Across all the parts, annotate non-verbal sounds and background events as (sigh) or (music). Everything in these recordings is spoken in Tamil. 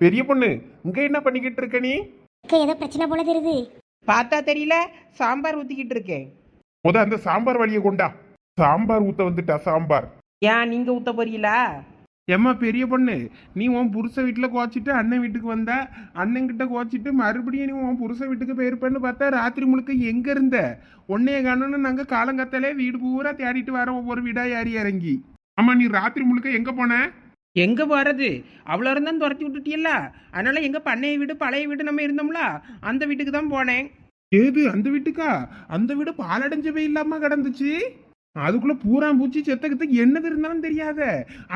பெரிய பொண்ணு இங்க என்ன பண்ணிக்கிட்டு இருக்க நீ? அக்கா ஏதோ பிரச்சனை போல தெரியுது. பார்த்தா தெரியல சாம்பார் ஊற்றிக்கிட்டு இருக்கேன். முத அந்த சாம்பார் வழியை கொண்டா. சாம்பார் ஊத்த வந்துட்டா சாம்பார். ஏன் நீங்கள் ஊற்ற போறீங்களா? ஏம்மா பெரிய பொண்ணு நீ உன் புருஷ வீட்டில் கோச்சிட்டு அண்ணன் வீட்டுக்கு வந்த அண்ணன் கிட்ட கோச்சிட்டு மறுபடியும் நீ உன் புருஷ வீட்டுக்கு போயிருப்பேன்னு பார்த்தா ராத்திரி முழுக்க எங்க இருந்த? உன்னைய காணும்னு நாங்க காலங்கத்தாலே வீடு பூரா தேடிட்டு வரோம் ஒவ்வொரு வீடா ஏறி இறங்கி. ஆமா நீ ராத்திரி முழுக்க எங்க போன? எங்கே போகிறது அவ்வளோ இருந்தாலும் துரத்தி விட்டுட்டியல்ல? அதனால எங்கள் பண்ணைய வீடு பழைய வீடு நம்ம இருந்தோம்ல அந்த வீட்டுக்கு தான் போனேன். ஏது அந்த வீட்டுக்கா? அந்த வீடு பாலடைஞ்சவே இல்லாம கிடந்துச்சு. அதுக்குள்ள பூரா பூச்சி செத்தக்கத்துக்கு என்னது இருந்தாலும் தெரியாத.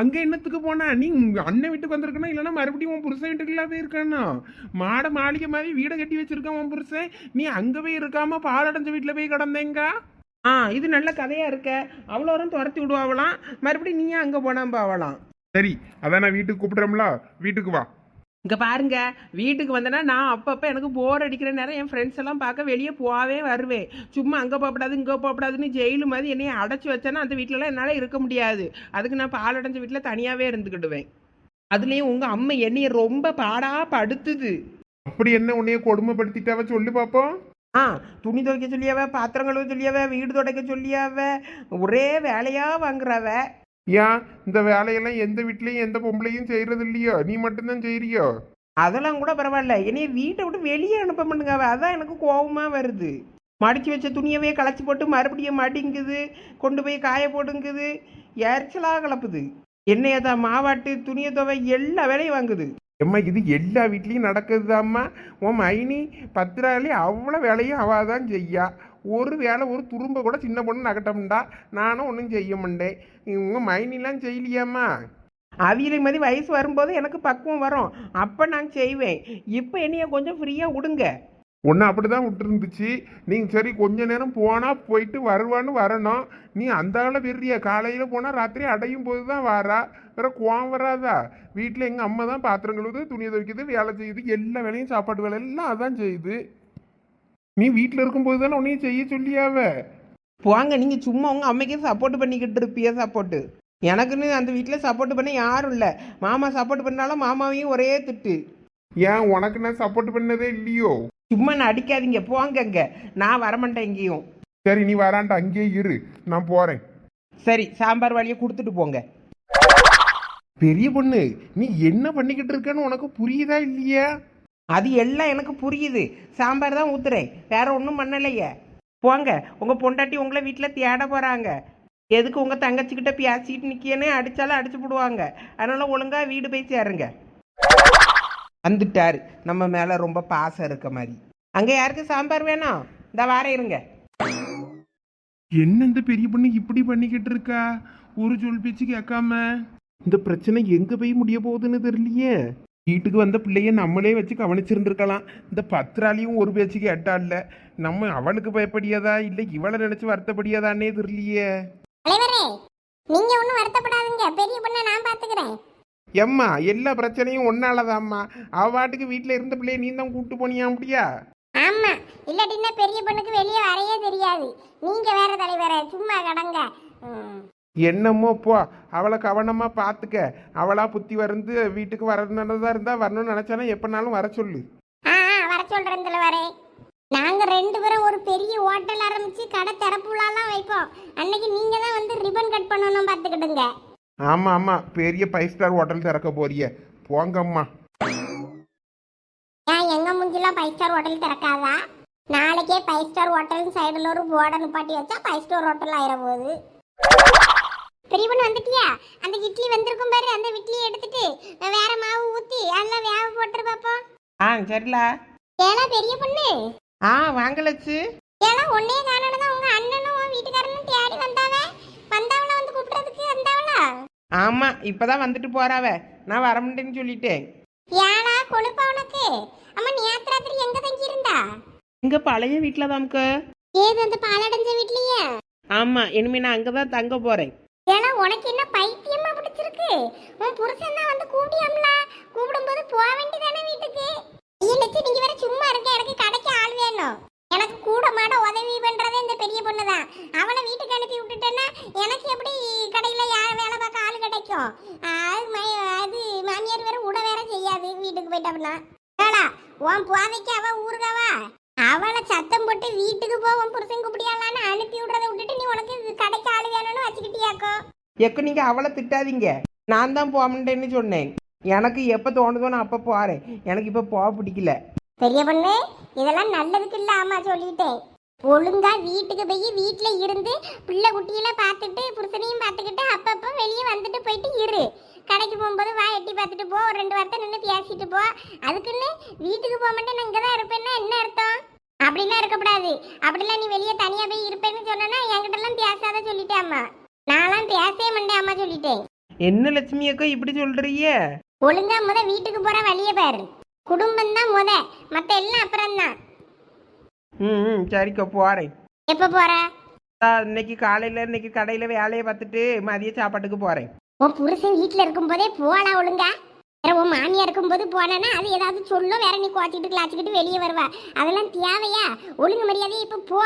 அங்க என்னத்துக்கு போனா? நீ அண்ணன் வீட்டுக்கு வந்திருக்கணும் இல்லைன்னா மறுபடியும் உன் புருஷன் வீட்டுக்குலாம் போயிருக்கணும் மாட மாளிகை மாதிரி வீடை கட்டி வச்சிருக்கான் உன் புருஷன். நீ அங்க போய் இருக்காம பாலடைஞ்ச வீட்டுல போய் கிடந்தேங்க? ஆ இது நல்ல கதையாக இருக்க. அவ்வளோ வரும் துரத்தி விடுவாங்களாம் மறுபடியும் நீயே அங்கே போனால் போகலாம் சரி அதான் நான் வீட்டுக்கு கூப்பிடுறோம்ல. வீட்டுக்கு வா. இங்கே பாருங்க வீட்டுக்கு வந்தேன்னா நான் அப்பப்போ எனக்கு போர் அடிக்கிற நேரம் என் ஃப்ரெண்ட்ஸ் எல்லாம் பார்க்க வெளியே போகவே வருவேன் சும்மா அங்கே போகக்கூடாது இங்கே போகக்கூடாதுன்னு ஜெயிலு மாதிரி என்னைய அடைச்சி வச்சேன்னா அந்த வீட்டிலலாம் என்னால் இருக்க முடியாது. அதுக்கு நான் பாலடைஞ்ச வீட்டில் தனியாகவே இருந்துக்கிடுவேன் அதுலேயும் உங்கள் அம்மா என்னைய ரொம்ப பாடா படுத்துது. அப்படி என்ன உன்னைய கொடுமைப்படுத்திட்டாவ சொல்லு பாப்போம். ஆ துணி துவைக்க சொல்லியாவ பாத்திரம் கழுவ சொல்லியாவ வீடு துடைக்க சொல்லியாவ ஒரே வேலையாக வாங்குறாவ. ஏன்? இந்த வேலையெல்லாம் எந்த வீட்லயும் எந்த பொம்பளையும் செய்யறது இல்லையோ நீ மட்டும்தான் செய்யறியோ? அதெல்லாம் கூட பரவாயில்ல. என்னைய வீட்டை விட்டு வெளியே அனுப்ப அவ. அதான் எனக்கு கோபமா வருது. மடிச்சு வச்ச துணியவே களைச்சி போட்டு மறுபடியும் மடிங்குது. கொண்டு போய் காய போடுங்குது. எரிச்சலாக கலப்புது என்னைய தான் மாவாட்டு துணியை துவை எல்லா வேலையும் வாங்குது. எம்மா இது எல்லா வீட்லேயும் நடக்குதுதாம்மா. உன் மைனி பத்திராளி அவ்வளோ வேலையும் அவள் தான் செய்யா. ஒரு வேலை ஒரு துரும்ப கூட சின்ன பொண்ணு நகட்டம்டா நானும் ஒன்றும் செய்ய மாட்டேன். உங்கள் மைனிலாம் செய்யலையாம்மா. அவியலை மாதிரி வயசு வரும்போது எனக்கு பக்குவம் வரும். அப்போ நான் செய்வேன். இப்போ என்னைய கொஞ்சம் ஃப்ரீயாக விடுங்க. ஒன்று அப்படி தான் விட்டுருந்துச்சு. நீங்கள் சரி கொஞ்ச நேரம் போனால் போயிட்டு வருவான்னு வரணும். நீ அந்த ஆளை விடுறிய? காலையில் போனால் ராத்திரி அடையும் போது தான் வாரா. வேற கோவம் வராதா? வீட்டில் எங்கள் அம்மா தான் பாத்திரம் கழுவுது துணி துவைக்குது வேலை செய்யுது எல்லா வேலையும் சாப்பாட்டு வேலை எல்லாம் அதான் செய்யுது. நீ வீட்டில் இருக்கும்போது தானே உன்னையும் செய்ய சொல்லியாவ? போங்க நீங்கள் சும்மா உங்கள் அம்மைக்கே சப்போர்ட் பண்ணிக்கிட்டு இருப்பிய சப்போர்ட்டு எனக்குன்னு அந்த வீட்டில் சப்போர்ட் பண்ண யாரும் இல்லை. மாமா சப்போர்ட் பண்ணாலும் மாமாவையும் ஒரே திட்டு. ஏன் உனக்கு நான் சப்போர்ட் பண்ணதே இல்லையோ? சும்மா நான் அடிக்காதீங்க போங்கங்க. நான் வரமாட்டேன் எங்கேயும் சரி நீ வரான்டா அங்கேயே இரு. நான் போறேன். சரி சாம்பார் வழியை கொடுத்துட்டு போங்க. பெரிய பொண்ணு நீ என்ன பண்ணிக்கிட்டு இருக்கன்னு உனக்கு புரியுதா இல்லையா? அது எல்லாம் எனக்கு புரியுது. சாம்பார் தான் ஊத்துறேன். வேற ஒன்றும் பண்ணலையே. போங்க. உங்கள் பொண்டாட்டி உங்களை வீட்டில் தேட போகிறாங்க எதுக்கு உங்கள் தங்கச்சிக்கிட்ட பேசிக்கிட்டு நிற்கியனே அடித்தாலும் அடிச்சு போடுவாங்க. அதனால ஒழுங்காக வீடு போய் சேருங்க. வந்துட்டாரு. நம்ம மேலே ரொம்ப பாசம் இருக்க மாதிரி. அங்கே யாருக்கு சாம்பார் வேணாம்? இந்த வார இருங்க. என்ன இந்த பெரிய பொண்ணு இப்படி பண்ணிக்கிட்டு இருக்கா? ஒரு சொல் பேச்சு கேட்காம. இந்த பிரச்சனை எங்கே போய் முடிய போகுதுன்னு தெரியலையே. வீட்டுக்கு வந்த பிள்ளைய நம்மளே வச்சு கவனிச்சிருந்துருக்கலாம். இந்த பத்திராலையும் ஒரு பேச்சு கேட்டா இல்ல. நம்ம அவனுக்கு பயப்படியதா? இல்லை இவளை நினைச்சு வருத்தப்படியதானே தெரியலையே. நீங்க ஒன்றும் வருத்தப்படாதீங்க. பெரிய பொண்ணை நான் பாத்துக்கிறேன். எம்மா எல்லா பிரச்சனையும் ஒன்னாலதாம்மா அவ பாட்டுக்கு வீட்டில் இருந்த பிள்ளைய நீ தான் கூப்பிட்டு போனியா அப்படியா? ஆமா. இல்லாட்டின்னா பெரிய பொண்ணுக்கு வெளியே வரையே தெரியாது. நீங்க வேற தலைவரே சும்மா கடங்க. என்னமோ போ அவளை கவனமா பார்த்துக்க. அவளா புத்தி வந்து வீட்டுக்கு வரணுன்றதா இருந்தா வரணும்னு நினைச்சானா எப்பனாலும் வர சொல்லு. ஆ ஆ, வர சொல்றேன் தலைவரே. நாங்க ரெண்டு பேரும் ஒரு பெரிய ஹோட்டல் ஆரம்பிச்சு கடை திறப்புலாலாம் வைப்போம். அன்னைக்கு நீங்க தான் வந்து ரிப்பன் கட் பண்ணணும் பார்த்துக்கிடுங்க. ஆமா ஆமா. பெரிய ஃபைவ் ஸ்டார் ஹோட்டல் திறக்க போறிய. போங்கம்மா. ஏன் எங்க முஞ்சிலாம் ஃபைவ் ஸ்டார் ஹோட்டல் திறக்காதா? நாளைக்கே ஃபைவ் ஸ்டார் ஹோட்டல் சைடில் ஒரு போர்டை நிப்பாட்டி வச்சா ஃபைவ் ஸ்டார் ஹோட்டல் ஆயிர போகுது பெரிய பொண்ணு வந்துட்டியா? அந்த இட்லி வந்திருக்கும் பாரு அந்த இட்லியை எடுத்துட்டு வேற மாவு ஊத்தி அதில் வேக போட்டுரு பாப்போம். ஆ சரிலா. ஏலா பெரிய பொண்ணு? ஆ வாங்கலச்சு. ஏலா ஒன்னே காரணம் உங்க அண்ணனும் உன் வீட்டுக்காரனும் தேடி வந்தாவே? வந்தவள வந்து கூப்பிடுறதுக்கு வந்தவளா? ஆமாம் இப்போ தான் வந்துட்டு போறாவ. நான் வர மாட்டேன்னு சொல்லிட்டேன். ஏலா கொழுப்பா உனக்கு? அம்மா நேத்து ராத்திரி எங்க தங்கி இருந்தா இங்கே பழைய வீட்டில் தான்க்கா ஏது அந்த பாலடைஞ்ச வீட்லயே? ஆமாம் இனிமேல் நான் அங்கே தான் தங்க போகிறேன் ஏன்னா உனக்கு என்ன பைத்தியமா பிடிச்சிருக்கு? உன் புருஷன் தான் வந்து கூப்பிடியாம்ல கூப்பிடும்போது போக வேண்டியதானே வீட்டுக்கு? ஐயா லட்சம் நீங்க வேற சும்மா இருக்க எனக்கு கடைக்கு ஆள் வேணும். எனக்கு கூட மாட உதவி பண்றதே இந்த பெரிய பொண்ணு தான். அவளை வீட்டுக்கு அனுப்பி விட்டுட்டேன்னா எனக்கு எப்படி கடையில யார் வேலை பார்க்க ஆள் கிடைக்கும்? அது மை- அது மாமியார் வேற உட வேற செய்யாது. வீட்டுக்கு வீட்டுக்கு போயிட்டாப்னா உன் போதைக்கு அவ ஊருகாவா அவளை சத்தம் போட்டு வீட்டுக்கு போ உன் புருஷன் கூப்பிடியாலான்னு அனுப்பி விடுறதை விட்டுட்டு நீ உனக்கு கடைக்கு ஆளு வேணும்னு வச்சுக்கிட்டியாக்கோ? எக்க நீங்கள் அவளை திட்டாதீங்க. நான் தான் போகமுட்டேன்னு சொன்னேன். எனக்கு எப்போ தோணுதோ நான் அப்போ போகிறேன் எனக்கு இப்போ போக பிடிக்கல. பெரிய பொண்ணு இதெல்லாம் நல்லதுக்கு இல்ல அம்மா சொல்லிட்டேன். ஒழுங்கா வீட்டுக்கு போய் வீட்டுல இருந்து பிள்ளை குட்டியில பார்த்துட்டு புருஷனையும் பார்த்துக்கிட்டு அப்பப்போ வெளியே வந்துட்டு போயிட்டு இரு. கடைக்கு போகும்போது வா எட்டி பார்த்துட்டு போ ஒரு ரெண்டு வார்த்தை நின்று பேசிட்டு போ. அதுக்குன்னு வீட்டுக்கு போக மாட்டேன் நான் இங்கே தான் இருப்பேன்னா என்ன அர்த்தம் அப்படிலாம் இருக்கக்கூடாது அப்படிலாம் நீ வெளியே தனியாக போய் இருப்பேன்னு சொன்னா என்கிட்டலாம் பேசாத சொல்லிட்டேன் அம்மா. நான்லாம் பேசவே மாட்டேன் அம்மா சொல்லிட்டேன். என்ன லட்சுமி அக்கா இப்படி சொல்கிறீங்க ஒழுங்கா முத வீட்டுக்கு போற வழியை பாரு. குடும்பம் தான் முத. மற்ற எல்லாம் அப்புறம் தான் ம் சரிக்கா போகிறேன் எப்போ போற? இன்னைக்கு காலையில் இன்னைக்கு கடையில் வேலையை பார்த்துட்டு மதிய சாப்பாட்டுக்கு போகிறேன் உன் புருஷன் வீட்டில் இருக்கும்போதே போலாம் ஒழுங்கா? வேற உன் மாமியா இருக்கும்போது போனேன்னா அது ஏதாவது சொல்லும். வேற நீ குவாச்சிக்கிட்டு கிளாச்சிக்கிட்டு வெளியே வருவா. அதெல்லாம் தேவையா? ஒழுங்கு மரியாதையை இப்போ போ.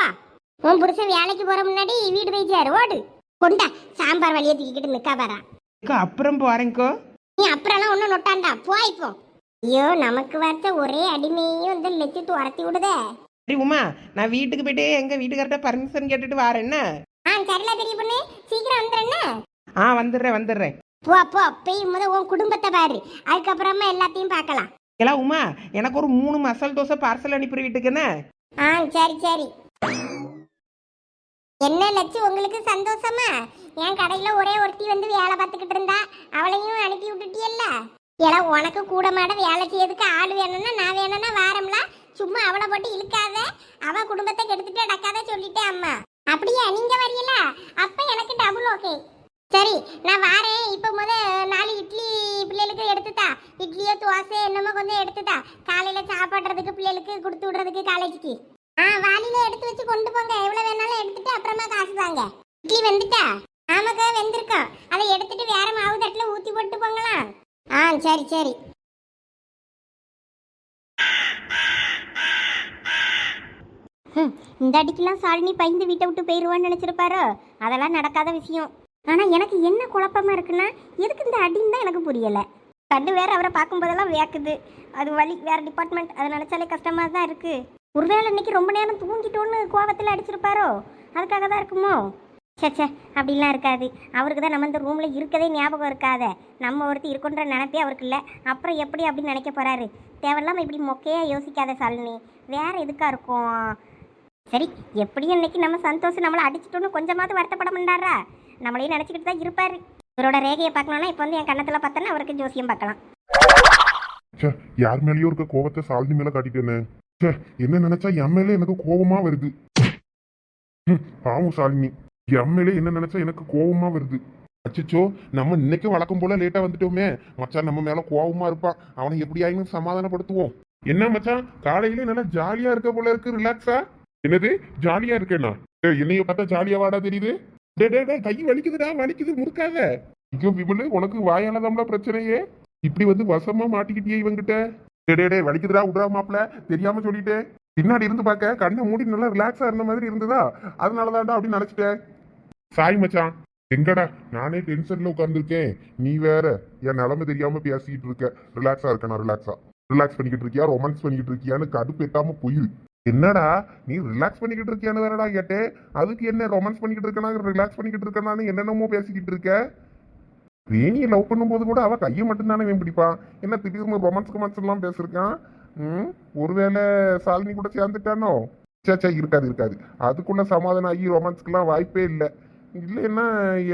உன் புருஷன் வேலைக்கு போற முன்னாடி வீடு போய் சேரு ஓடு. கொண்டா. சாம்பார் வழியை தூக்கிக்கிட்டு நிக்கா பாரா. அப்புறம் போகிறேங்க்கோ நீ அப்புறம்லாம் ஒன்றும் நொட்டாண்டா. போ இப்போ. ஐயோ நமக்கு வச்ச ஒரே அடிமையும் இந்த லெச்சு துரத்தி விடுதே. சரி உமா நான் வீட்டுக்கு போயிட்டு எங்கள் வீட்டுக்கார்ட்ட பர்மிஷன் கேட்டுட்டு வரேன் ஆ சரில பெரிய பொண்ணு. சீக்கிரம் வந்துடுறேன்னு ஆ வந்துடுறேன் வந்துடுறேன். போ போ போய் முத உன் குடும்பத்தை பாரு. அதுக்கப்புறமா எல்லாத்தையும் பார்க்கலாம். எல்லாம் உமா எனக்கு ஒரு மூணு மசால் தோசை பார்சல் அனுப்புற வீட்டுக்கு என்ன? ஆ சரி சரி. என்ன லட்சு உங்களுக்கு சந்தோஷமா? என் கடையில ஒரே ஒருத்தி வந்து வேலை பார்த்துக்கிட்டு இருந்தா அவளையும் அனுப்பி விட்டுட்டியல்ல? ஏன்னா உனக்கு கூட மாட வேலை செய்யறதுக்கு ஆள் வேணும்னா நான் வேணும்னா வாரம்ல சும்மா அவளை போட்டு இழுக்காத. அவ குடும்பத்தை கெடுத்துட்டு அடக்காத சொல்லிட்டேன் அம்மா. அப்படியா? நீங்க வரீங்கள அப்ப எனக்கு டபுள் ஓகே சரி நான் வாரேன். இப்போ முத நாலு இட்லி பிள்ளைகளுக்கு எடுத்துத்தா. இட்லியோ தோசை என்னமோ கொஞ்சம் எடுத்துட்டா காலையில சாப்பிட்றதுக்கு பிள்ளைகளுக்கு கொடுத்து விடுறதுக்கு காலேஜுக்கு. ஆ வாளியில எடுத்து வச்சு கொண்டு போங்க. எவ்வளவு வேணாலும் எடுத்துட்டு அப்புறமா காசு தாங்க இட்லி வெந்துட்டா? ஆமாக்கா வெந்திருக்கோம் அதை எடுத்துட்டு வேற மாவு தட்டில் ஊத்தி போட்டு போங்களா ஆ சரி சரி. இந்த அடிக்கெல்லாம் சாலினி பயந்து வீட்டை விட்டு போயிடுவான்னு நினைச்சிருப்பாரோ? அதெல்லாம் நடக்காத விஷயம். ஆனால் எனக்கு என்ன குழப்பமாக இருக்குன்னா எதுக்கு இந்த அடின்னு தான் எனக்கு புரியலை. கண்டு வேற அவரை பார்க்கும்போதெல்லாம் வேக்குது அது வழி வேற டிபார்ட்மெண்ட் அதை நினைச்சாலே கஷ்டமாக தான் இருக்குது ஒருவேளை இன்னைக்கு ரொம்ப நேரம் தூங்கிட்டோன்னு கோவத்தில் அடிச்சிருப்பாரோ? அதுக்காக தான் இருக்குமோ? சேச்சே அப்படிலாம் இருக்காது. அவருக்கு தான் நம்ம இந்த ரூமில் இருக்கதே ஞாபகம் இருக்காத. நம்ம ஒருத்தர் இருக்குன்ற நினைப்பே அவருக்கு இல்லை. அப்புறம் எப்படி அப்படின்னு நினைக்க போகிறாரு தேவையில்லாமல் இப்படி மொக்கையாக யோசிக்காத சாலினி வேற எதுக்கா இருக்கும்? சரி எப்படியும் இன்னைக்கு நம்ம சந்தோஷம் நம்மளை அடிச்சிட்டோன்னு கொஞ்சமாவது வருத்தப்பட மாட்டாரா? நம்மளையும் நினச்சிக்கிட்டு தான் இருப்பார். இவரோட ரேகையை பார்க்கணும்னா இப்போ வந்து என் கண்ணத்தில் பார்த்தோன்னா அவருக்கு ஜோசியம் பார்க்கலாம். ச்சே யார் மேலேயோ இருக்க கோவத்தை சாலினி மேல காட்டிட்டேனே. ச்சே என்ன நினைச்சா என் மேலே எனக்கு கோவமா வருது. ம் பாவம் சாலினி. என் மேலே என்ன நினைச்சா எனக்கு கோவமா வருது. அச்சச்சோ நம்ம இன்னைக்கு வழக்கம் போல லேட்டா வந்துட்டோமே. மச்சான் நம்ம மேல கோவமா இருப்பான் அவனை எப்படி ஆயினும் சமாதானப்படுத்துவோம். என்ன மச்சான் காலையில நல்லா ஜாலியா இருக்க போல இருக்கு ரிலாக்ஸா என்னது? ஜாலியா இருக்கேண்ணா டேய், என்னைய பார்த்தா ஜாலியா வாடா தெரியுது? டே டே டே கை வலிக்குதுடா வலிக்குது முறுக்காத. ஐயோ விமலு உனக்கு வாயானதாம்ல பிரச்சனையே. இப்படி வந்து வசமா மாட்டிக்கிட்டியே இவங்கிட்ட. டே டே டே வலிக்குதுடா விட்றா மாப்ள தெரியாம சொல்லிட்டேன் பின்னாடி இருந்து பார்க்க கண்ணை மூடி நல்லா ரிலாக்ஸா இருந்த மாதிரி இருந்ததா? அதனாலதான்டா அப்படின்னு நினைச்சிட்டேன் சாய் மச்சான் எங்கடா? நானே டென்ஷன்ல உட்காந்துருக்கேன் நீ வேற என் நிலைமை தெரியாம பேசிக்கிட்டு இருக்க. ரிலாக்ஸா இருக்கேன் நான் ரிலாக்ஸா ரிலாக்ஸ் பண்ணிக்கிட்டு இருக்கியா? ரொமான்ஸ் பண்ணிக்கிட்டு இருக்கியான்னு கடுப்பு எட்டாம போயிரு. என்னடா நீ ரிலாக்ஸ் பண்ணிக்கிட்டு இருக்கியான்னு வேறடா கேட்டேன். அதுக்கு என்ன ரொமான்ஸ் பண்ணிக்கிட்டு இருக்கனா ரிலாக்ஸ் பண்ணிக்கிட்டு இருக்கனான்னு என்னென்னமோ பேசிக்கிட்டு இருக்க? ரேணியை லவ் பண்ணும்போது கூட அவள் கையை மட்டும்தானே வேன் பிடிப்பான். என்ன திடீர்னு ரொமான்ஸ் ரொமான்ஸ் பேசியிருக்கான்? ம் ஒருவேளை சாலினி கூட சேர்ந்துட்டானோ? சேச்சா இருக்காது இருக்காது. அதுக்குள்ள சமாதானம் ஆகி ரொமான்ஸ்க்குலாம் வாய்ப்பே இல்லை. இல்லைன்னா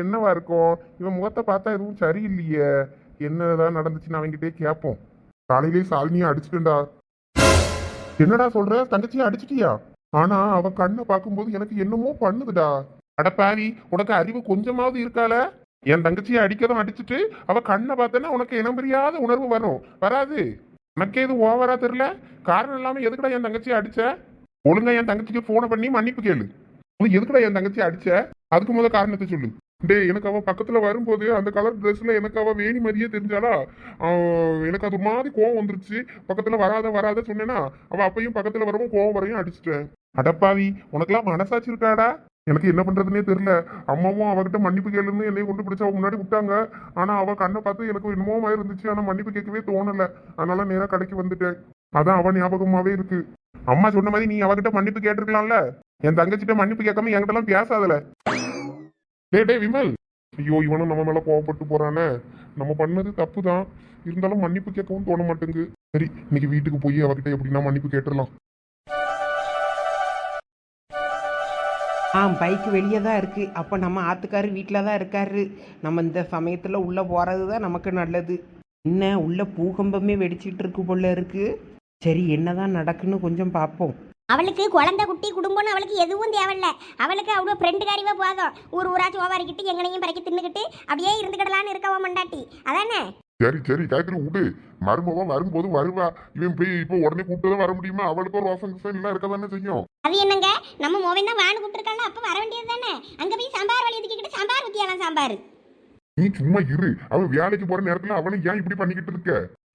என்னவா இருக்கும்? இவன் முகத்தை பார்த்தா எதுவும் சரியில்லையே. என்னதான் நடந்துச்சுன்னு அவன்கிட்டயே கேட்போம். காலையிலேயே சாலினியை அடிச்சுட்டுண்டா என்னடா சொல்ற? தங்கச்சியை அடிச்சிட்டியா? ஆனா அவ கண்ணை பார்க்கும்போது எனக்கு என்னமோ பண்ணுதுடா. அடப்பாவி உனக்கு அறிவு கொஞ்சமாவது இருக்கால? என் தங்கச்சியை அடிக்கதும் அடிச்சுட்டு அவ கண்ணை பார்த்தேன்னா உனக்கு இனம்பரியாத உணர்வு வரும். வராது. உனக்கே இது ஓவரா தெரியல? காரணம் இல்லாம எதுக்குடா என் தங்கச்சியை அடிச்ச? ஒழுங்கா என் தங்கச்சிக்கு போனை பண்ணி மன்னிப்பு கேளு. எதுக்குடா என் தங்கச்சியை அடிச்ச? அதுக்கு முதல் காரணத்தை சொல்லு. டேய் எனக்கு அவள் பக்கத்தில் வரும்போது அந்த கலர் ட்ரெஸ்ஸில் எனக்கு அவள் வேணி மாதிரியே தெரிஞ்சாலா அவ- எனக்கு அது மாதிரி கோவம் வந்துருச்சு. பக்கத்தில் வராத வராத சொன்னேன்னா அவள் அப்பையும் பக்கத்தில் வரவும் கோவம் வரையும் அடிச்சிட்டேன். அடப்பாவி உனக்கெல்லாம் மனசாட்சி இருக்காடா? எனக்கு என்ன பண்ணுறதுனே தெரில அம்மாவும் அவகிட்ட மன்னிப்பு கேளுன்னு என்னை கொண்டு பிடிச்சி அவள் முன்னாடி விட்டாங்க. ஆனால் அவள் கண்ணை பார்த்து எனக்கு என்னமோ மாதிரி இருந்துச்சு. ஆனால் மன்னிப்பு கேட்கவே தோணல. அதனால நேராக கடைக்கு வந்துட்டேன். அதான் அவள் ஞாபகமாகவே இருக்கு. அம்மா சொன்ன மாதிரி நீ அவகிட்ட மன்னிப்பு கேட்டிருக்கலாம்ல? என் தங்கச்சிட்ட மன்னிப்பு கேட்காம என்கிட்டலாம் பேசாதல. டேய் விமல். ஐயோ இவனும் நம்ம மேலே கோவப்பட்டு போறானே. நம்ம பண்ணது தப்பு தான் இருந்தாலும் மன்னிப்பு கேட்கவும் தோண மாட்டேங்குது. சரி இன்னைக்கு வீட்டுக்கு போய் அவகிட்ட எப்படின்னா மன்னிப்பு கேட்டுடலாம். ஆ பைக் வெளியே தான் இருக்குது அப்போ நம்ம ஆத்துக்காரு வீட்டில் தான் இருக்காரு. நம்ம இந்த சமயத்தில் உள்ளே போகிறது தான் நமக்கு நல்லது. என்ன உள்ள பூகம்பமே வெடிச்சிட்டு இருக்கு போல இருக்குது சரி என்னதான் நடக்குன்னு கொஞ்சம் பார்ப்போம். அவளுக்கு குழந்தை குட்டி குடும்பம்னு அவளுக்கு எதுவும் தேவையில்ல. அவளுக்கு அவ்வளோ ஃப்ரெண்டு காரிவே போதும். ஊர் ஊரா சோவாரிக்கிட்டு எங்கனையும் பறக்கி தின்னுக்கிட்டு அப்படியே இருந்துக்கிடலான்னு இருக்கவா மண்டாட்டி. அதானே? சரி சரி காயத்ரி விடு. மருமவா வரும்போது வருவா. இவன் போய் இப்போ உடனே கூப்பிட்டு வர முடியுமா? அவளுக்கு ஒரு ரோசம் கிசம் எல்லாம் இருக்க தானே செய்யும். அது என்னங்க? நம்ம மோவன் தான் வான்னு கூப்பிட்டுருக்காங்க அப்போ வர வேண்டியது தானே? அங்கே போய் சாம்பார் வழி தூக்கிக்கிட்டு சாம்பார் ஊற்றியலாம் சாம்பார். நீ சும்மா இரு. அவன் வேலைக்கு போற நேரத்துல அவனை ஏன் இப்படி பண்ணிக்கிட்டு இருக்க?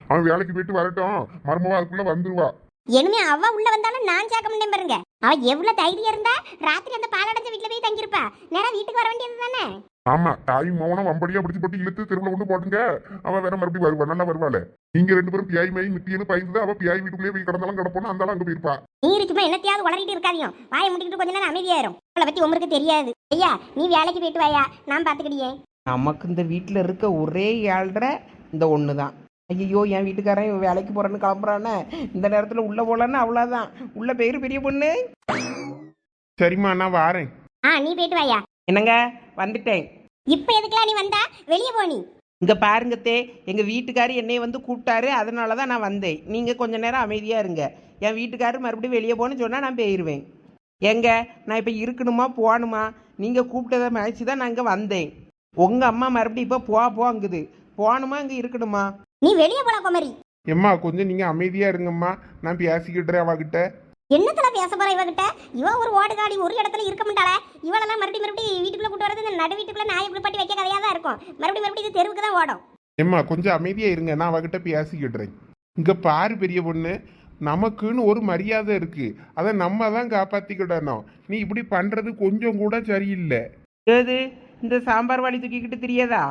அவன் வேலைக்கு போயிட்டு வரட்டும். மருமவா அதுக்குள்ள வந்துருவா. இனிமே அவ உள்ள வந்தாலும் நான் சேர்க்க முடியும் பாருங்க. அவ எவ்வளவு தைரியம் இருந்தா ராத்திரி அந்த பாலடைஞ்ச வீட்டுல போய் தங்கியிருப்பா. நேரா வீட்டுக்கு வர வேண்டியது தானே? ஆமா தாய் மௌனம் வம்படியா பிடிச்சு போட்டு இழுத்து தெருவுல கொண்டு போட்டுங்க. அவ வேற மறுபடியும் வருவா நல்லா வருவாளே. நீங்க ரெண்டு பேரும் பியாய் மாய் மிட்டின்னு பயந்து அவ பியாய் வீட்டுக்குள்ளே போய் கிடந்தாலும் கிடப்போம் அந்த அங்க போயிருப்பா. நீ சும்மா என்னத்தையாவது உளறிட்டு இருக்காதியும் வாயை முடிக்கிட்டு கொஞ்ச நேரம் அமைதியாயிரும். அவளை பத்தி உங்களுக்கு தெரியாது. ஐயா நீ வேலைக்கு போயிட்டு வாயா. நான் பாத்துக்கிடியே நமக்கு இந்த வீட்டில் இருக்க ஒரே ஏழ்ரை இந்த ஒன்று தான் ஐயோ என் வீட்டுக்காரன் இவன் வேலைக்கு போகிறேன்னு கிளம்புறானே. இந்த நேரத்தில் உள்ளே போகலன்னு அவ்வளோதான் உள்ள பேர் பெரிய பொண்ணு. சரிம்மா நான் வாரேன். ஆ நீ போயிட்டு வாயா. என்னங்க? வந்துட்டேன். இப்ப எதுக்கெல்லாம் நீ வந்தா? வெளியே போனி இங்கே பாருங்கத்தே எங்கள் வீட்டுக்காரு என்னை வந்து கூப்பிட்டாரு. அதனால தான் நான் வந்தேன். நீங்கள் கொஞ்ச நேரம் அமைதியாக இருங்க. என் வீட்டுக்காரு மறுபடியும் வெளியே போகணும்னு சொன்னால் நான் போயிடுவேன் எங்க நான் இப்போ இருக்கணுமா போகணுமா? நீங்கள் கூப்பிட்டதை மறைச்சி தான் நான் இங்கே வந்தேன். உங்கள் அம்மா மறுபடியும் இப்போ போ போங்குது. போகணுமா இங்கே இருக்கணுமா? நீ வெளியே போல குமரி. எம்மா கொஞ்சம் நீங்க அமைதியா இருங்கம்மா. நான் பேசிக்கிட்டுறேன் அவகிட்ட. என்னத்துல பேச போற இவகிட்ட? இவ ஒரு ஓடுகாடி ஒரு இடத்துல இருக்க மாட்டாளே. இவளெல்லாம் மறுபடியும் மறுபடியும் வீட்டுக்குள்ள கூட்டு வரது இந்த நடு வீட்டுக்குள்ள நாயை குளிப்பாட்டி வைக்க கதையா தான் இருக்கும். மறுபடியும் மறுபடியும் இது தெருவுக்கு தான் ஓடும். எம்மா கொஞ்சம் அமைதியா இருங்க. நான் அவகிட்ட பேசிக்கிட்டுறேன். இங்க பாரு பெரிய பொண்ணு. நமக்குன்னு ஒரு மரியாதை இருக்கு. அதை நம்ம தான் காப்பாத்திக்கிடணும். நீ இப்படி பண்றது கொஞ்சம் கூட சரியில்லை. ஏது? இந்த சாம்பார் வாளி தூக்கிக்கிட்டு தெரியாதா?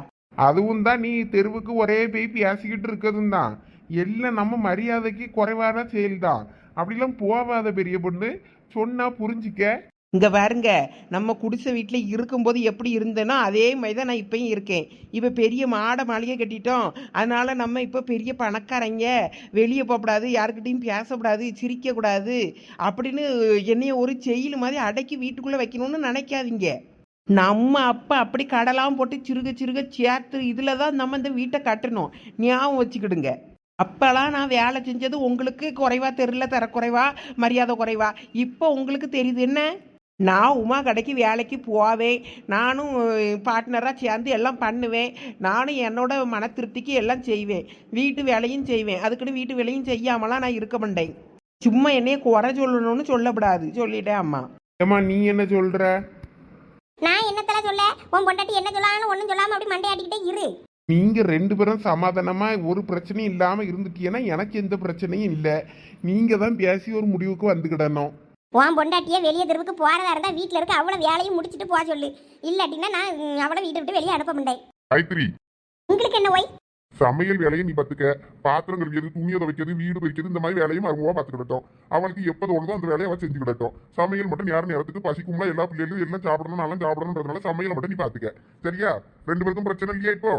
அதுவும் தான் நீ தெருவுக்கு ஒரே போய் பேசிக்கிட்டு இருக்கிறதும் தான். எல்லாம் நம்ம மரியாதைக்கு குறைவான செயல் தான் அப்படிலாம் போவாத பெரிய பொண்ணு. சொன்னா புரிஞ்சிக்க. இங்கே பாருங்க நம்ம குடிசை வீட்டில் இருக்கும்போது எப்படி இருந்தேனோ அதே மாதிரி தான் நான் இப்பயும் இருக்கேன். இப்போ பெரிய மாடை மாளிகை கட்டிட்டோம். அதனால நம்ம இப்போ பெரிய பணக்காரங்க வெளியே போகக்கூடாது யாருக்கிட்டையும் பேசக்கூடாது சிரிக்கக்கூடாது அப்படின்னு என்னைய ஒரு செயல் மாதிரி அடக்கி வீட்டுக்குள்ளே வைக்கணும்னு நினைக்காதீங்க. நம்ம அப்பா அப்படி கடலாம் போட்டு சிறுக சிறுக சேர்த்து இதில் தான் நம்ம இந்த வீட்டை கட்டணும். ஞாபகம் வச்சுக்கிடுங்க. அப்போலாம் நான் வேலை செஞ்சது உங்களுக்கு குறைவா தெரியல தரக்குறைவா மரியாதை குறைவா? இப்போ உங்களுக்கு தெரியுது என்ன? நான் உமா கடைக்கு வேலைக்கு போவேன் நானும் பார்ட்னராக சேர்ந்து எல்லாம் பண்ணுவேன். நானும் என்னோட மன திருப்திக்கு எல்லாம் செய்வேன். வீட்டு வேலையும் செய்வேன். அதுக்குன்னு வீட்டு வேலையும் செய்யாமலாம் நான் இருக்க மாட்டேன். சும்மா என்னைய குறை சொல்லணும்னு சொல்லப்படாது. சொல்லிட்டேன் அம்மா. ஏம்மா நீ என்ன சொல்கிற நான் என்னத்தல சொல்ல? உன் பொண்டாட்டி என்ன சொல்லான்னு ஒன்றும் சொல்லாம அப்படி மண்டையாட்டிக்கிட்டே இரு. நீங்க ரெண்டு பேரும் சமாதானமா ஒரு பிரச்சனையும் இல்லாம இருந்துட்டீங்கன்னா எனக்கு எந்த பிரச்சனையும் இல்லை. நீங்க தான் பேசி ஒரு முடிவுக்கு வந்துக்கிடணும். உன் பொண்டாட்டியே வெளியே தெருவுக்கு போறதா இருந்தா வீட்டுல இருக்க அவ்வளவு வேலையும் முடிச்சிட்டு போக சொல்லு. இல்லாட்டினா நான் அவளை வீட்டை விட்டு வெளியே அனுப்ப மாட்டேன். காயத்ரி. உங்களுக்கு என்ன ஒய் சமையல் வேலையை நீ பத்துக்க. பாத்திரம் கழுவியது துணியை துவைக்கிறது வீடு பறிக்கிறது இந்த மாதிரி வேலையும் மருமவா பார்த்துக்கிட்டோம் அவனுக்கு எப்போ தோணுதோ அந்த வேலையை அவன் செஞ்சுக்கிட்டோம் சமையல் மட்டும் நேர நேரத்துக்கு பசிக்கும்ல எல்லா பிள்ளைகளும் எல்லாம் சாப்பிடணும் நல்லா சாப்பிடணுன்றதுனால சமையலை மட்டும் நீ பாத்துக்க. சரியா? ரெண்டு பேருக்கும் பிரச்சனை இல்லையா இப்போ?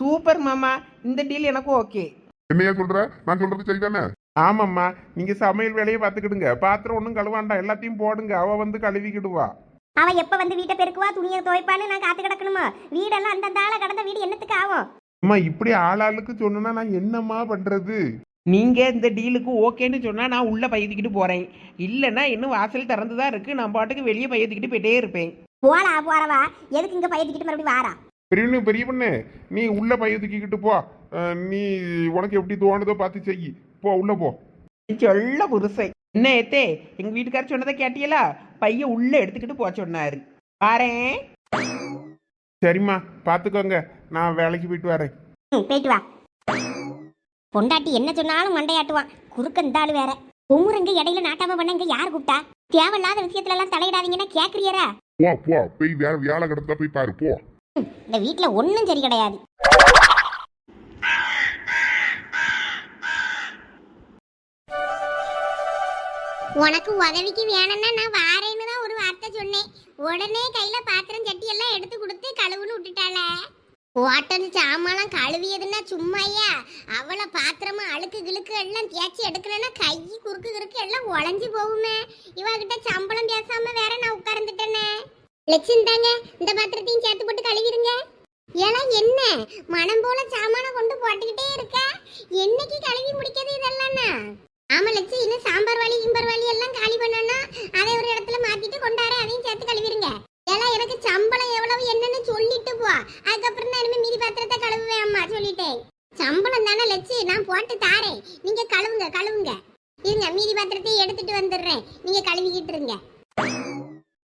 சூப்பர் மாமா இந்த டீல் எனக்கு ஓகே என்னையா சொல்ற? நான் சொல்றது சரிதானே? ஆமாம்மா நீங்க சமையல் வேலையை பார்த்துக்கிடுங்க பாத்திரம் ஒன்றும் கழுவாண்டா எல்லாத்தையும் போடுங்க. அவ வந்து கழுவிக்கிடுவா. அவ எப்ப வந்து வீட்டை பெருக்குவா துணியை துவைப்பான்னு நான் காத்து கிடக்கணுமா வீடெல்லாம் அந்த தாள கடந்த வீடு என்னத்துக்கு ஆகும்? அம்மா இப்படி ஆளாளுக்கு சொன்னா நான் என்னம்மா பண்றது? நீங்கள் இந்த டீலுக்கு ஓகேன்னு சொன்னால் நான் உள்ளே பையத்துக்கிட்டு போகிறேன் இல்லைன்னா இன்னும் வாசல் திறந்து தான் இருக்குது நான் பாட்டுக்கு வெளியே பையத்துக்கிட்டு போயிட்டே இருப்பேன். போலா போறவா எதுக்கு இங்க பையத்துக்கிட்டு மறுபடியும் வாரா பெரிய பெரிய பொண்ணு நீ உள்ள பைய தூக்கிக்கிட்டு போ. அஹ் நீ உனக்கு எப்படி தோணுதோ பார்த்து செய். போ உள்ள போ. சொல்ல புருஷை என்ன ஏத்தே எங்கள் வீட்டுக்காரர் சொன்னதை கேட்டியலா? பையன் உள்ளே எடுத்துக்கிட்டு போக சொன்னார். பாரேன். சரிம்மா பார்த்துக்கோங்க. நான் வேலைக்கு போயிட்டு வரேன். ம், போயிட்டு வா. பொண்டாட்டி என்ன சொன்னாலும் மண்டையாட்டுவான். குறுக்க இந்த ஆளு வேற. உம்முறங்க இடையில நாட்டாம பண்ண இங்க யார் கூப்பிட்டா? தேவையில்லாத விஷயத்துல எல்லாம் தலையிடாதீங்கன்னா கேக்குறியரா? போ போ போய் வேற வேலை கிடந்தா போய் பாரு போ. இந்த வீட்ல ஒண்ணும் சரி கிடையாது. உனக்கு உதவிக்கு வேணும்னா நான் வாரேன்னு தான் ஒரு வார்த்தை சொன்னேன். உடனே கையில பாத்திரம் சட்டி எல்லாம் எடுத்து கொடுத்து கழுவுன்னு விட்டுட்டாள. ஓட்டன் சாமான்லாம் கழுவியதுன்னா சும்மாயா அவளை பாத்திரமா அழுக்கு கிழுக்கு எல்லாம் தேய்ச்சி எடுக்கணும்னா கை குறுக்கு கிறுக்கு எல்லாம் உடஞ்சி போகுமே இவகிட்ட சம்பளம் பேசாம வேற நான் உட்கார்ந்துட்டேனே லட்சுமி தாங்க இந்த பாத்திரத்தையும் சேர்த்து போட்டு கழுவிடுங்க ஏன்னா என்ன மனம் போல சாமான கொண்டு போட்டுக்கிட்டே இருக்க என்னைக்கு கழுவி முடிக்கிறது இதெல்லாம்னா ஆமா லட்சம் இன்னும் சாம்பார் வாலி கிம்பர் வாலி எல்லாம் காலி பண்ணணும் அதை ஒரு இடத்துல மாத்திட்டு கொண்டாரு அதையும் சேர்த்து கழுவிடுங்க ஏன்னா எனக்கு சம்பளம் எவ்வளவு என்னன்னு சொல்லிட்டு போ. அதுக்கப்புறம் தான் இனிமே மீதி பாத்திரத்தை கழுவுவேன் அம்மா சொல்லிட்டேன். சம்பளம் தானே லட்சி நான் போட்டு தாரேன். நீங்க கழுவுங்க கழுவுங்க. இருங்க மீதி பாத்திரத்தையும் எடுத்துட்டு வந்துடுறேன். நீங்க கழுவிக்கிட்டு இருங்க.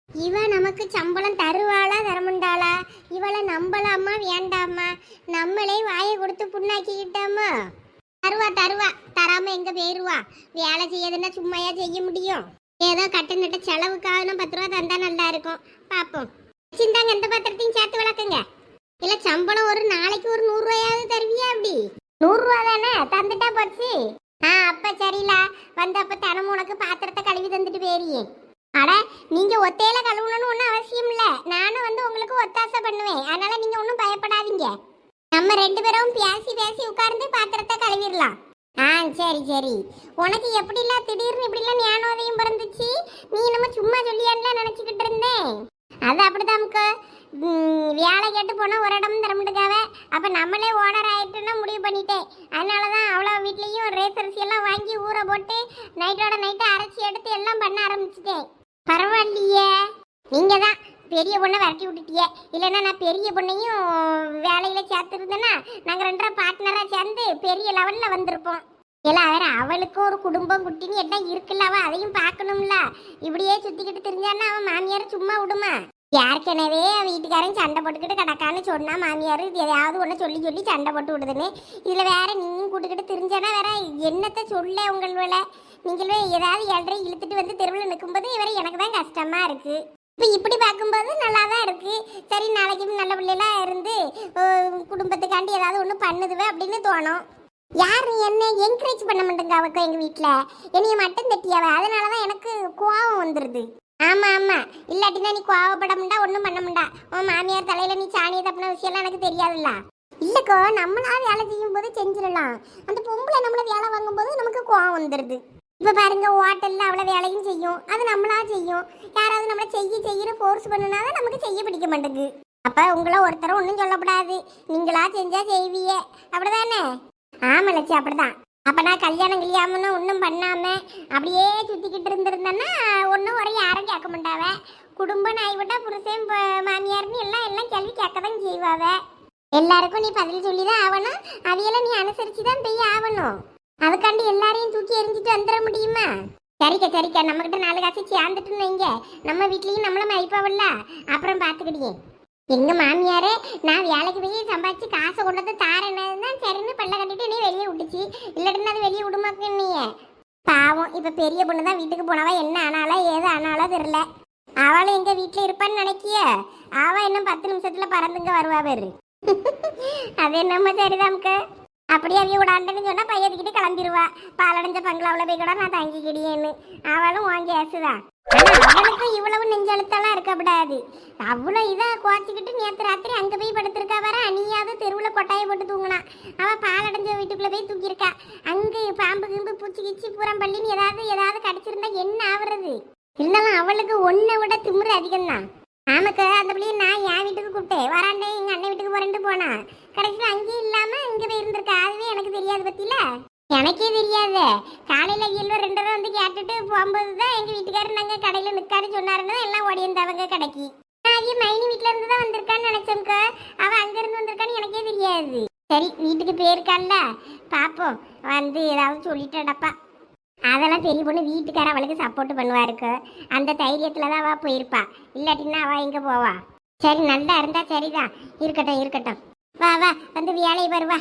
இவ நமக்கு சம்பளம் தருவாளா தரமுண்டாளா இவளை நம்பலாமா வேண்டாமா? நம்மளே வாயை கொடுத்து புண்ணாக்கிக்கிட்டோமா? தருவா தருவா. தராம எங்க போயிருவா? வேலை செய்யறதுன்னா சும்மையா செய்ய முடியும்? ஏதோ கட்ட செலவுக்காக பத்து ரூபா தந்தா நல்லா இருக்கும் பாப்போம். சிந்தாங்க எந்த பத்திரத்தையும் சேர்த்து வளர்க்குங்க. இல்ல சம்பளம் ஒரு நாளைக்கு ஒரு நூறு ரூபாயாவது தருவியா அப்படி? நூறு ரூபா தானே? தந்துட்டா போச்சு. ஆ அப்ப சரிலா வந்து அப்ப தினமும் உனக்கு பாத்திரத்தை கழுவி தந்துட்டு போயிரியே. அட நீங்க ஒத்தையில கழுவணும்னு ஒன்றும் அவசியம் இல்ல. நானும் வந்து உங்களுக்கு ஒத்தாசை பண்ணுவேன். அதனால நீங்க ஒன்றும் பயப்படாதீங்க. நம்ம ரெண்டு பேரும் பேசி பேசி உட்கார்ந்து பாத்திரத்தை கழுவிடலாம். ஆ சரி சரி. உனக்கு எப்படிலாம் திடீர்னு இப்படிலாம் ஞானோதயம் பிறந்துச்சு? நீ நம்ம சும்மா சொல்லியான்லாம் நினச்சிக்கிட்டு இருந்தேன். அது அப்படிதான்க்கா ம், வேலை கேட்டு போனால் ஒரு இடம் தர முடியாவ அப்போ நம்மளே ஓனர் ஆயிட்டுன்னா முடிவு பண்ணிட்டேன். அதனால தான் அவ்வளோ வீட்லேயும் ரேஸ் எல்லாம் வாங்கி ஊற போட்டு நைட்டோட நைட்டை அரைச்சி எடுத்து எல்லாம் பண்ண ஆரம்பிச்சிட்டேன். பரவாயில்லையே. நீங்கள் தான் பெரிய பொண்ணை விரட்டி விட்டுட்டியே. இல்லைன்னா நான் பெரிய பொண்ணையும் வேலையில் சேர்த்துருந்தேன்னா நாங்கள் ரெண்டரை பார்ட்னராக சேர்ந்து பெரிய லெவலில் வந்திருப்போம். இல்லை வேற அவளுக்கும் ஒரு குடும்பம் குட்டின்னு எல்லாம் இருக்குல்ல அவள் அதையும் பார்க்கணும்ல. இப்படியே சுற்றிக்கிட்டு தெரிஞ்சான்னா அவன் மாமியார் சும்மா விடுமா? ஏற்கனவே வீட்டுக்காரன் சண்டை போட்டுக்கிட்டு கிடக்கான்னு சொன்னா மாமியார் இது எதையாவது ஒன்று சொல்லி சொல்லி சண்டை போட்டு விடுதுன்னு. இதில் வேற நீயும் கூட்டுக்கிட்டு தெரிஞ்சானா வேற என்னத்தை சொல்ல உங்கள் வேலை? நீங்களே ஏதாவது ஏழரை இழுத்துட்டு வந்து தெருவில் நிற்கும்போது இவரை எனக்கு தான் கஷ்டமாக இருக்குது இப்போ இப்படி பார்க்கும்போது நல்லா தான் இருக்குது சரி நாளைக்கு நல்ல பிள்ளைலாம் இருந்து குடும்பத்துக்காண்டி ஏதாவது ஒன்று பண்ணுதுவே அப்படின்னு தோணும். யார் என்ன என்கரேஜ் பண்ண மாட்டேங்க அவக்கு எங்கள் வீட்டில் என்னைய மட்டும் தட்டியாவே அதனால தான் எனக்கு கோவம் வந்துடுது ஆமாம் ஆமாம் இல்லாட்டினா நீ கோவப்பட முடியா ஒன்றும் பண்ண முடியா உன் மாமியார் தலையில் நீ சாணியை தப்பின விஷயம்லாம் எனக்கு தெரியாதுல்ல. இல்லைக்கோ நம்மளா வேலை செய்யும் போது செஞ்சிடலாம். அந்த பொம்பளை நம்மளை வேலை வாங்கும்போது நமக்கு கோவம் வந்துடுது இப்போ பாருங்க ஹோட்டலில் அவ்வளோ வேலையும் செய்யும். அது நம்மளா செய்யும். யாராவது நம்மளை செய்ய செய்யற ஃபோர்ஸ் பண்ணுனாதான் நமக்கு செய்ய பிடிக்க மாட்டேங்குது. அப்போ உங்களை ஒருத்தரும் ஒன்றும் சொல்லக்கூடாது. நீங்களா செஞ்சா செய்விய அப்படிதானே? ஆமாம் லட்சி அப்படிதான். அப்போ நான் கல்யாணம் கல்யாணம்னு ஒன்றும் பண்ணாமல் அப்படியே சுற்றிக்கிட்டு இருந்திருந்தேன்னா ஒன்றும் ஒரு யாரும் கேட்க மாட்டாவே. குடும்பம் ஆகிவிட்டா புருஷன் மாமியார்னு எல்லாம் எல்லாம் கேள்வி கேட்க தான் செய்வாவே. எல்லாருக்கும் நீ பதில் சொல்லி தான் ஆகணும். அதையெல்லாம் நீ அனுசரித்து தான் போய் ஆகணும். அதுக்காண்டி எல்லாரையும் தூக்கி எறிஞ்சிட்டு வந்துட முடியுமா? சரிக்கா சரிக்கா. நம்மகிட்ட நாலு காசு சேர்ந்துட்டுன்னு வைங்க. நம்ம வீட்லயும் நம்மள மதிப்பாவல்ல அப்புறம் பார்த்துக்கிட்டே எங்க மாமியாரே நான் வேலைக்கு போய் சம்பாதிச்சு காசை கொண்டு வந்து தாரேன்னு சரின்னு பல்ல கட்டிட்டு நீ வெளியே விட்டுச்சு. இல்லாட்டினா அது வெளியே விடுமாக்கு பாவம். இப்ப பெரிய பொண்ணு தான் வீட்டுக்கு போனவா? என்ன ஆனாலோ ஏது ஆனாலோ தெரியல. அவளும் எங்க வீட்டுல இருப்பான்னு நினைக்கிய? அவன் இன்னும் பத்து நிமிஷத்துல பறந்துங்க வருவா பேரு. (laughs) அது என்னமோ சரிதாம்க்கு அப்படியே அவிய விடாண்டன்னு சொன்னா பையத்துக்கிட்டு கிளம்பிடுவா பாலடைஞ்ச பங்களாவில் போய் கூட நான் தங்கிக்கிடியேன்னு. அவளும் வாங்கி ஏசுதான் ஆனா அவளுக்கும் இவ்வளவு நெஞ்செழுத்தெல்லாம் இருக்கக்கூடாது அவ்வளோ இதை குவாச்சிக்கிட்டு நேற்று ராத்திரி அங்கே போய் படுத்திருக்கா வர அணியாவது தெருவில் கொட்டாயை போட்டு தூங்கினா. அவள் பாலடைஞ்ச வீட்டுக்குள்ளே போய் தூக்கியிருக்கா அங்கே பாம்பு கிம்பு பூச்சி கிச்சி பூரம் பள்ளின்னு ஏதாவது ஏதாவது கடிச்சிருந்தா என்ன ஆகுறது இருந்தாலும் அவளுக்கு ஒன்றை விட திமிரு அதிகம்தான். ஆமாக்கா அந்த பிள்ளைய நான் என் வீட்டுக்கு கூப்பிட்டேன். வராண்டே எங்கள் அண்ணன் வீட்டுக்கு போறேன்ட்டு போனா கடைசியில் அங்கேயும் இல்லாம இங்க போய் இருந்திருக்கா அதுவே எனக்கு தெரியாது பத்தியில எனக்கே தெரியாது. காலையில இயல்பு ரெண்டு தடவை வந்து கேட்டுட்டு போகும்போது தான் எங்க வீட்டுக்காரர் நாங்க கடையில நிற்காரு சொன்னாருன்னு எல்லாம் ஓடி கடைக்கு. நான் ஐயா மைனி வீட்ல இருந்து தான் வந்திருக்கான்னு நினைச்சோம்க்கா அவ அங்க இருந்து வந்திருக்கான்னு எனக்கே தெரியாது. சரி வீட்டுக்கு போயிருக்கான்ல. பாப்போம். வந்து ஏதாவது சொல்லிட்டடப்பா அதெல்லாம் பெரிய பொண்ணு வீட்டுக்கார அவளுக்கு சப்போர்ட் பண்ணுவாருக்கு. அந்த தைரியத்துல தான் அவ போயிருப்பா. இல்லாட்டின்னா அவ எங்க போவா? சரி நல்லா இருந்தா சரிதான். இருக்கட்டும் இருக்கட்டும். வா வா வந்து வேலையை வருவா